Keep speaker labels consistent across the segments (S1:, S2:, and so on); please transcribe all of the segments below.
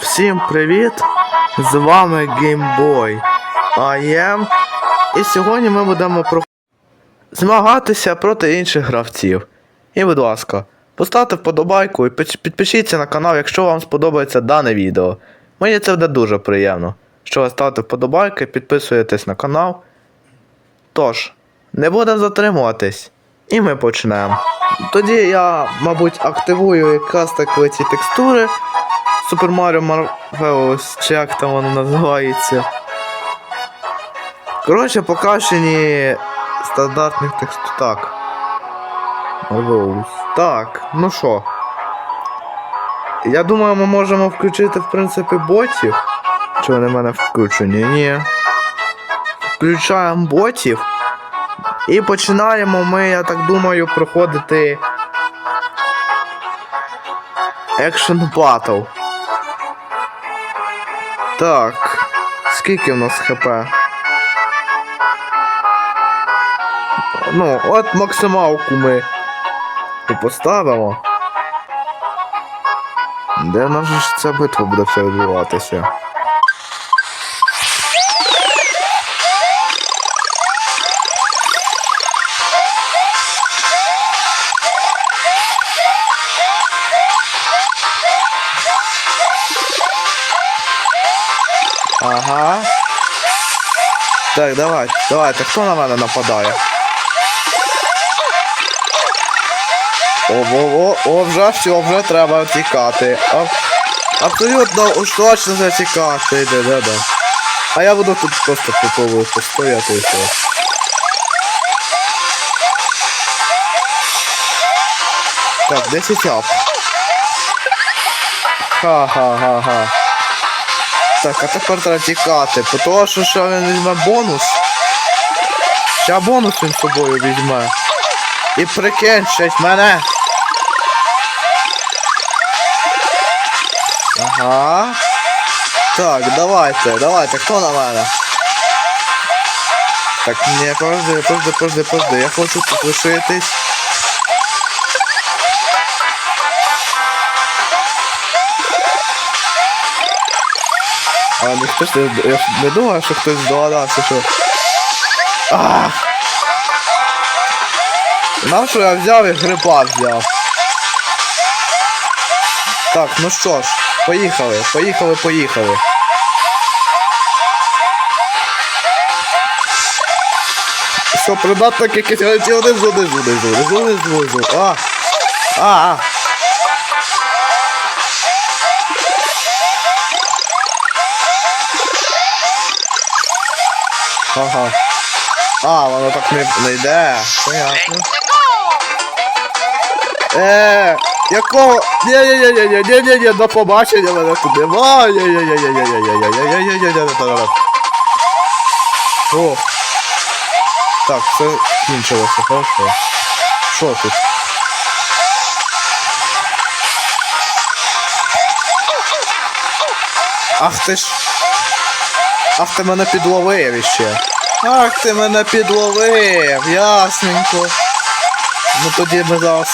S1: Всім привіт! З вами GameBoy IM. І сьогодні ми будемо про... змагатися проти інших гравців. І, будь ласка, поставте вподобайку і підпишіться на канал, якщо вам сподобається дане відео. Мені це буде дуже приємно, що ви ставите вподобайки, підписуєтесь на канал. Тож, не будемо затримуватись. І ми почнемо. Тоді я, мабуть, активую якраз так ці текстури. Super Mario Marvelous, чи як там воно називається. Коротше, покращені стандартних текстур. Так. Marvelous. Так, ну що. Я думаю, ми можемо включити, в принципі, ботів. Чи вони в мене включені? Ні. Включаємо ботів. І починаємо ми, я так думаю, проходити. Action Battle. Так. Скільки в нас хп? Ну, от максималку ми і поставимо. Де в ж ця битва буде все відбуватися? Ага. Так, давай, давайте, хто на мене нападає? О, о, вже все, вже треба тікати. А, абсолютно уж точно вже тікати. Іде, да, да. А я буду тут просто попробую постояти і все. Так, 10 ап. Ха-ха-ха-ха. Так, а тепер треба тікати, того, що що він візьме бонус. Ще бонус він з собою візьме. І прикинчить мене. Ага. Так, давайте, давайте, хто на мене? Так, ні, подожди, подожди, подожди, подожди, я хочу тут лишитись. А ніхто ж не, я ж не думаю, що хтось здогадався, що. А! Нам що я взяв і гриба взяв. Так, ну що ж, поїхали, поїхали, поїхали. Що, придаток якийсь летів внизу, внизу, внизу, внизу, внизу, внизу. А! А! а. Ага. А, воно так не, не йде. Понятно. Е, якого? ні ні ні ні ні ні ні ні до побачення мене тут немає. ні Ах ти мене підловив іще. Ах ти мене підловив, ясненько. Ну тоді ми зараз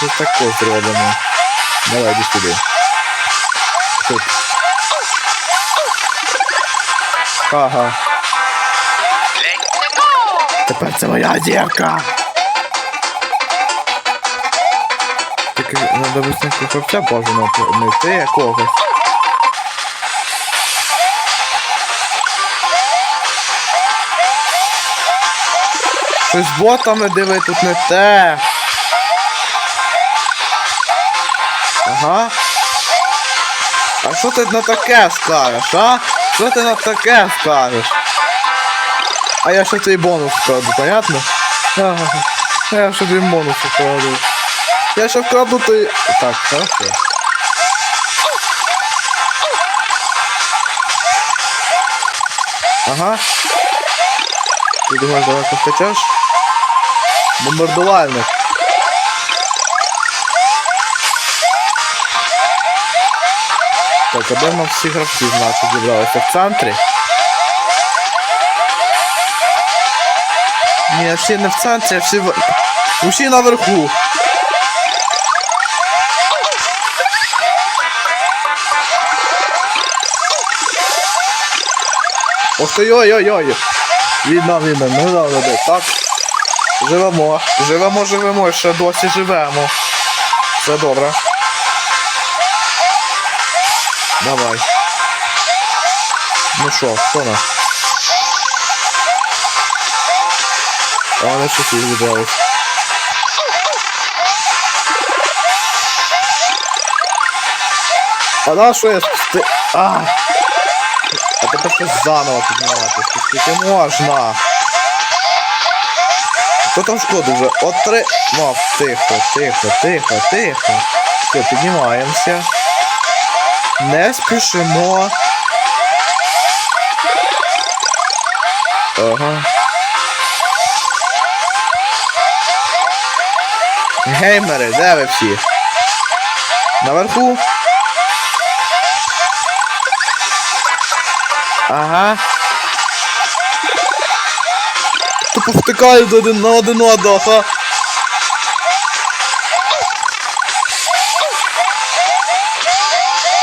S1: ж таке зробимо. Давай іди сюди. Тут. Ага. Тепер це моя дірка. Тільки треба висновку хлопця бажано знайти якогось. З ботами диви тут не те. Ага. А що ти на таке скажеш, а? Що ти на таке скажеш? А я ще цей бонус вкраду, понятно? Ага. Я ще цей бонус вкраду. Я ще вкраду той... Так, хорошо. Ага. Ти думаєш, далеко втечеш? бомбардувальник. Так, аби нам всі гравці з нас зібралися в центрі. Ні, всі не в центрі, а всі в... Усі наверху. Ох, ой-ой-ой-ой. Відна, відна, не треба робити, так? Живемо. Живемо, живемо, ще досі живемо. Все добре. Давай. Ну що, хто нас? А вони щось їх віддались. А на що я спусти... А! А тепер щось заново підніматися. Скільки можна? Хто там шкоду вже? От три... Мав, тихо, тихо, тихо, тихо. Все, піднімаємося. Не спішимо. Ага. Геймери, де ви всі? Наверху? Ага. Тупо втикають один на один одного, ха.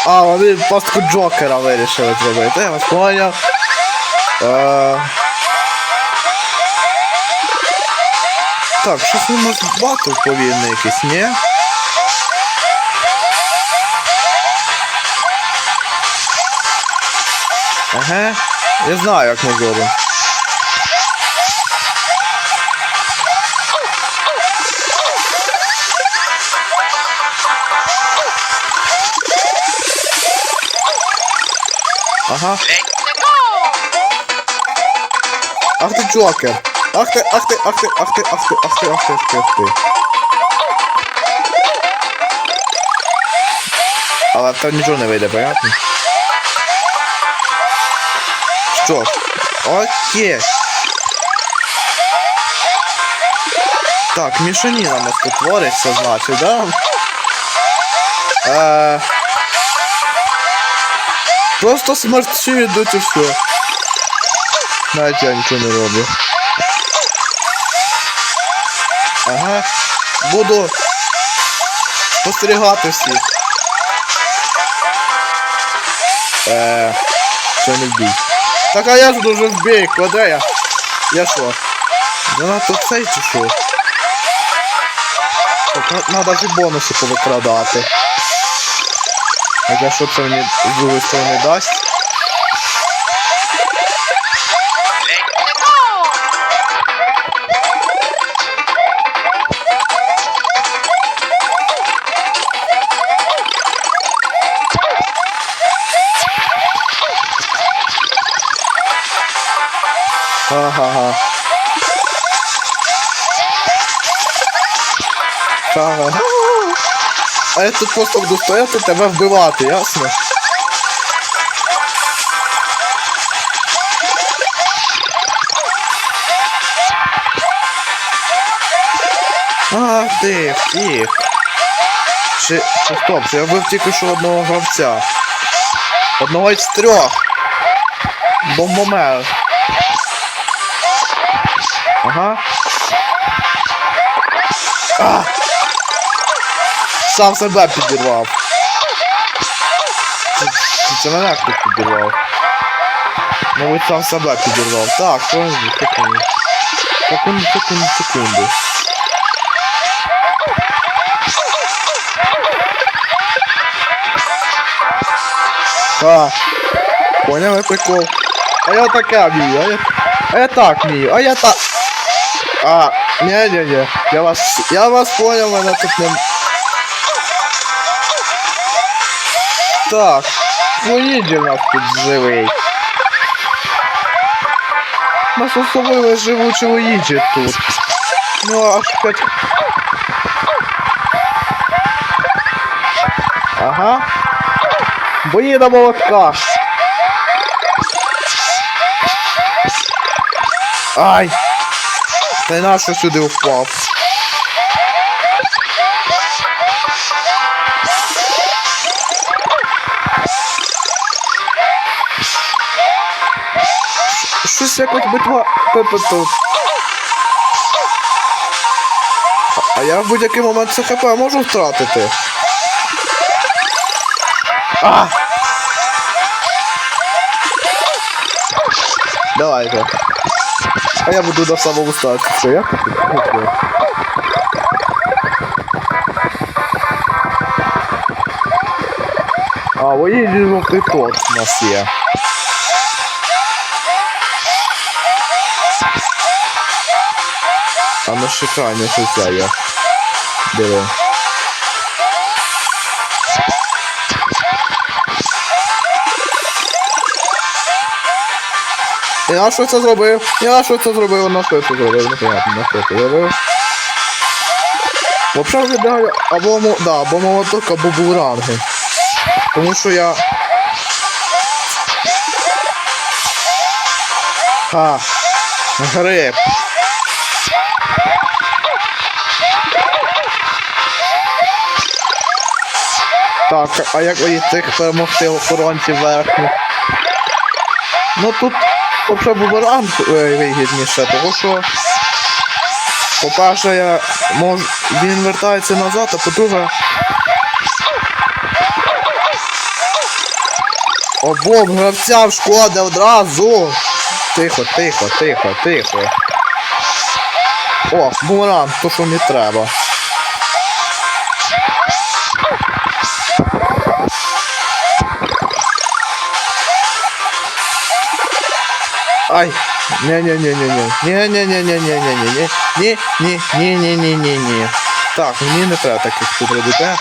S1: А, вони пастку Джокера вирішили зробити, я вас поняв. Е... Так, щось не може батл повільний якийсь, ні? Ага, я знаю, як ми зробимо. Ага. Ах ти Джокер! Ах ти, ах ти, ах ти, ах ти, ах ти, ах ти, ах ти, ах ти, ах ти. Але там нічого не вийде, понятно? Що ж, окей. Так, мішаніна у нас тут твориться, значить, да? Е... Просто смерчі йдуть і все. Навіть я нічого не роблю. Ага. Буду спостерігати всіх. Е, що не вбій. Так а я ж дуже вбій, кладе я. Я що? Занадто цей чи що? Так, надо ж бонуси повикрадати. Хотя что то мне с другой стороны даст. Ага. Ага. А я тут просто буду стояти тебе вбивати, ясно? А, ти втік. Чи стоп, я вбив тільки що одного гравця. Одного із трьох. Бомбомер. Ага. А! Сам себе підірвав. Це, це, це мене хтось підірвав. Мабуть, сам себе підірвав. Так, подожди, секунду. Секунду, секунду, секунду. А, поняли прикол? А я така вмію, а я, а я так вмію, а я так... А, не-не-не, я вас, я вас понял, мене тут не... Так, у нас тут живий. Нас особливо живучі Луїджі тут. Ну, аж п'ять... Ага. Бої на молотка. Ай! Та й нащо сюди впав? Якось битва Пепе. А- я в будь-який момент це хп можу втратити. А! Давайте. А я буду на самому старті. Все, я? Окей. А, воєнний жовтий тот у нас є. А на шикарні що є. Диви. Я що це зробив? Я що це зробив? На що це зробив? Непонятно, на що це зробив. Взагалі виглядає або, да, або молоток, або буранги. Тому що я. Ха. Гриб. Так, а як мені цих перемогти охоронців верхніх? Ну тут взагалі бумеранг е, вигідніше, тому що по-перше, я мож... він вертається назад, а по-друге. Обом гравцям шкода одразу. Тихо, тихо, тихо, тихо. О, бумеранг, то що мені треба. Ай! Не-не-не-не-не. Не-не-не-не-не-не-не. Не-не-не-не-не-не-не. Так, мені не треба таких тут робити.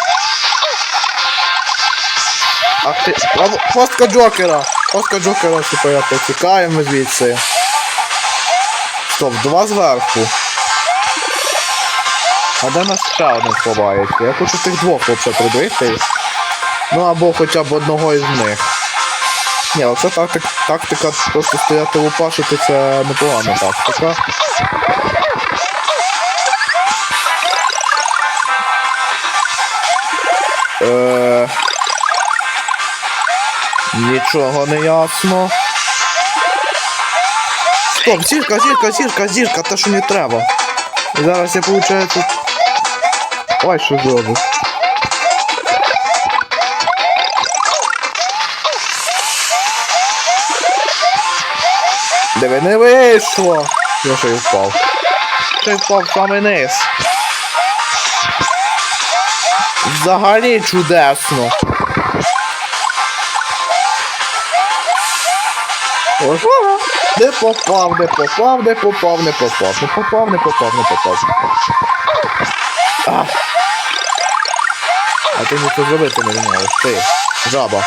S1: Ах ти. Хвостка Джокера! Хвостка Джокера, типу, я потікаємо звідси. Стоп, два зверху. А де нас ще один ховається? Я хочу тих двох взагалі прибити. Ну або хоча б одного із них. Ні, оце тактик, тактика просто стояти лупашити, це непогана тактика. Е... Нічого не ясно. Стоп, зірка, зірка, зірка, зірка, те, що не треба. І зараз я получаю тут. Ой, що зробив. Диви, не вийшло. Я ще й впав. Ще впав самий низ. Взагалі чудесно. Ого. Не попав, не попав, не попав, не попав, не попав, не попав, не попав. А, а ти нічого зробити не можеш, ти, жаба.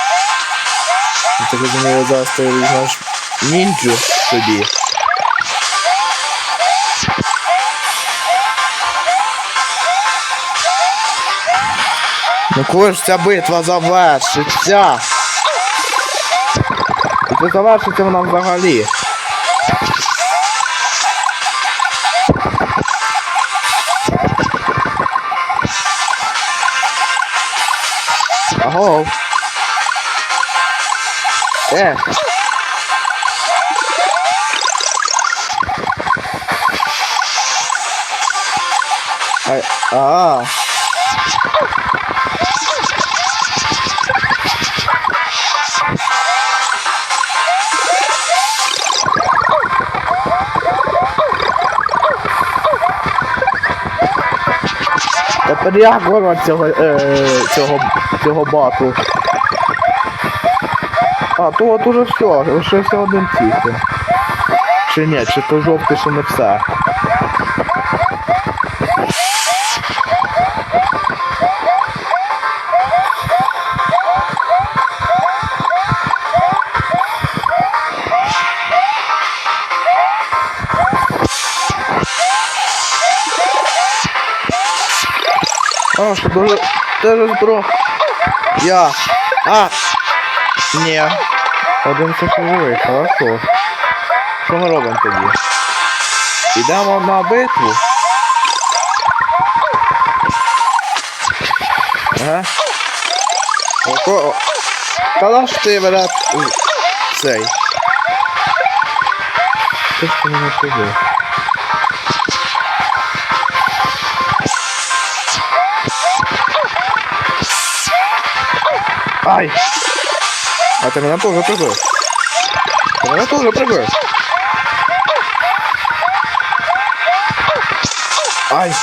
S1: Я так розумію, зараз ти візьмеш ніндзю собі. Ну коли ж ця битва завершиться? І це завершиться вона взагалі. Аго. Е. Ай, а. Тепер як ворот цього, е, цього, цього бату? А, то от уже все, лишився один тільки. Чи ні, чи то жовтий, ще не все. Що дуже... Теж збро. Я. А! Ні. Один це живий, хорошо. Що ми робимо тоді? Ідемо на битву. Ага. Ого. Калаш ти бере цей. Ти що мене туди? Ай! А ты меня тоже прыгаешь. Ты меня тоже прыгаешь. Ай!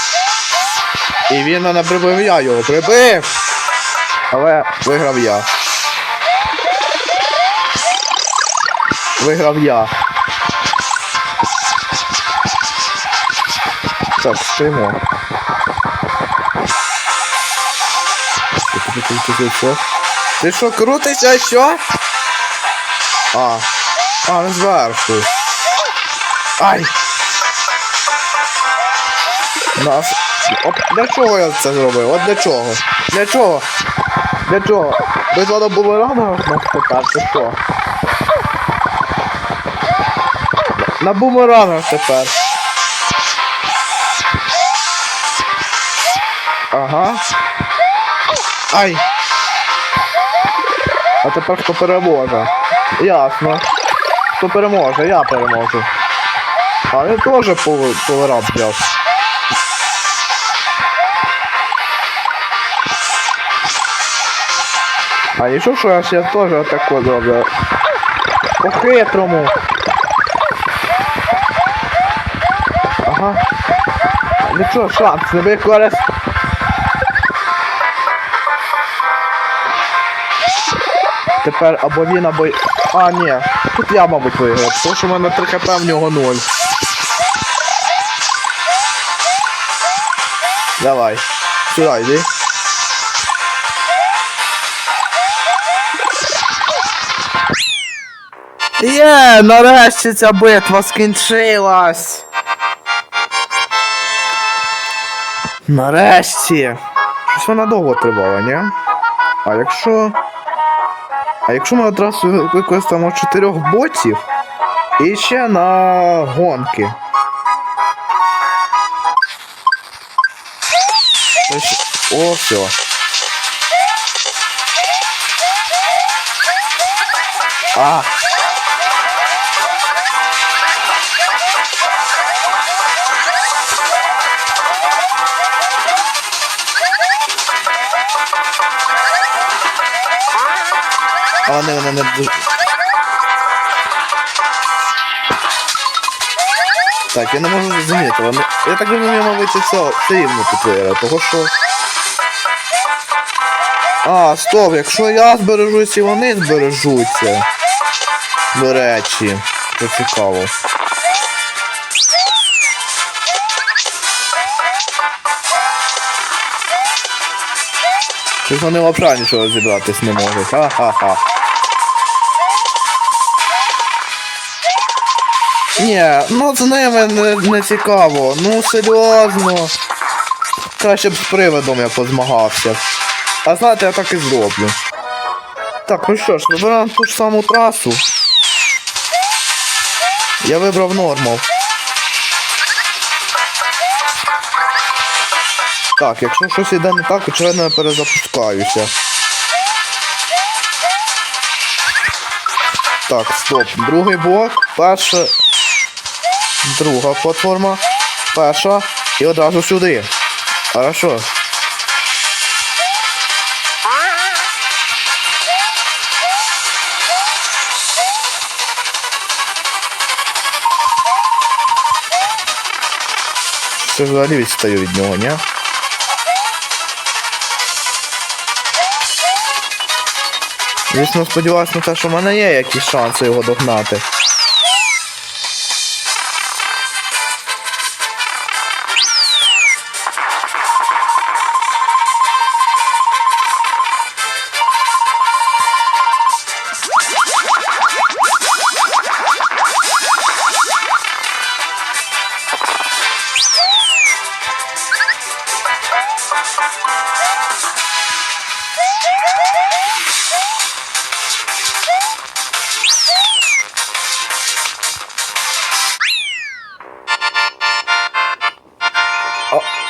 S1: І він мене прибив я його, прибив! Але виграв я. Виграв я. Так, встигну. Тихо ти, що? Ти що, крутишся, що? А. А, зверху. Ай! Нас. Оп, для чого я це зробив? От для чого? Для чого? Для чого? Ви треба було рано нас питати, що? На бумерангах тепер. Ага. Ай! А тепер хто переможе? Ясно. Хто переможе? Я переможу. А він теж поверап взяв. А нічого, що я ще теж отако зроблю. По-хитрому. Ага. Нічого, шанс не використ. Тепер або він, або... А, ні. Тут я, мабуть, виграв, тому що в мене 3 хп, в нього 0. Давай. Сюди йди. Є, нарешті ця битва скінчилась. Нарешті. Щось вона довго тривала, ні? А якщо. А якщо ми одразу використаємо чотирьох ботів і ще на гонки. О, все. А. А вони вони не. Так, я не можу зрозуміти, вони. Я так розумію, мабуть, це все, все рівно тут того що. А, стоп, якщо я збережусь і вони збережуться. До речі, це цікаво. Щось вони взагалі нічого зібратись не можуть. Ха-ха-ха. Ні, ну з ними не, не цікаво. Ну серйозно. Краще б з приводом я позмагався. А знаєте, я так і зроблю. Так, ну що ж, вибираємо ту ж саму трасу. Я вибрав нормал. Так, якщо щось йде не так, очевидно я перезапускаюся. Так, стоп. Другий блок, перша. Друга платформа. Перша. І одразу сюди. Хорошо. Це взагалі відстаю від нього, ні? Звісно, сподіваюся на те, що в мене є якісь шанси його догнати.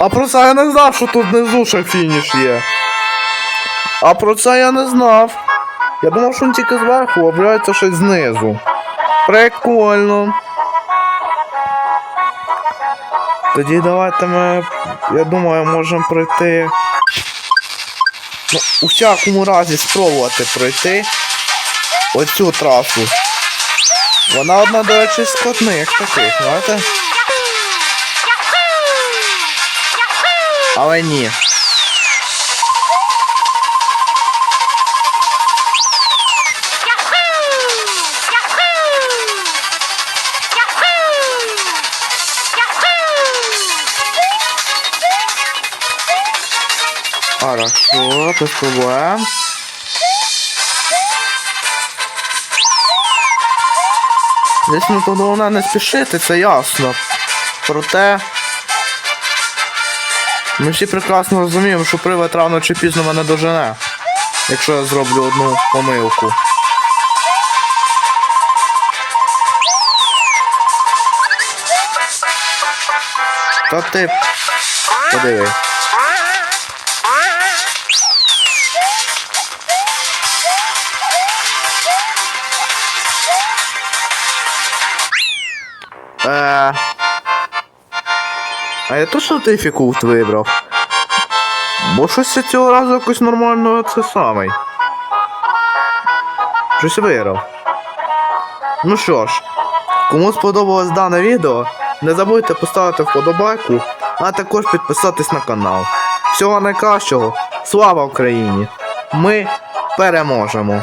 S1: А про це я не знав, що тут внизу ще фініш є. А про це я не знав. Я думав, що він тільки зверху, а виявляється щось знизу. Прикольно. Тоді давайте ми, я думаю, можемо пройти. Ну, у всякому разі спробувати пройти оцю трасу. Вона одна, до речі, складних таких, знаєте? Але ні. Хорошо, без проблем. Звісно, тут головне не спішити, це ясно. Проте. Ми всі прекрасно розуміємо, що привид рано чи пізно мене дожене, якщо я зроблю одну помилку. Та ти. Подиви. Е... А я точно дифікулт вибрав. Бо щось цього разу якось нормально це самий. Щось виграв. Ну що ж, кому сподобалось дане відео, не забудьте поставити вподобайку, а також підписатись на канал. Всього найкращого! Слава Україні! Ми переможемо!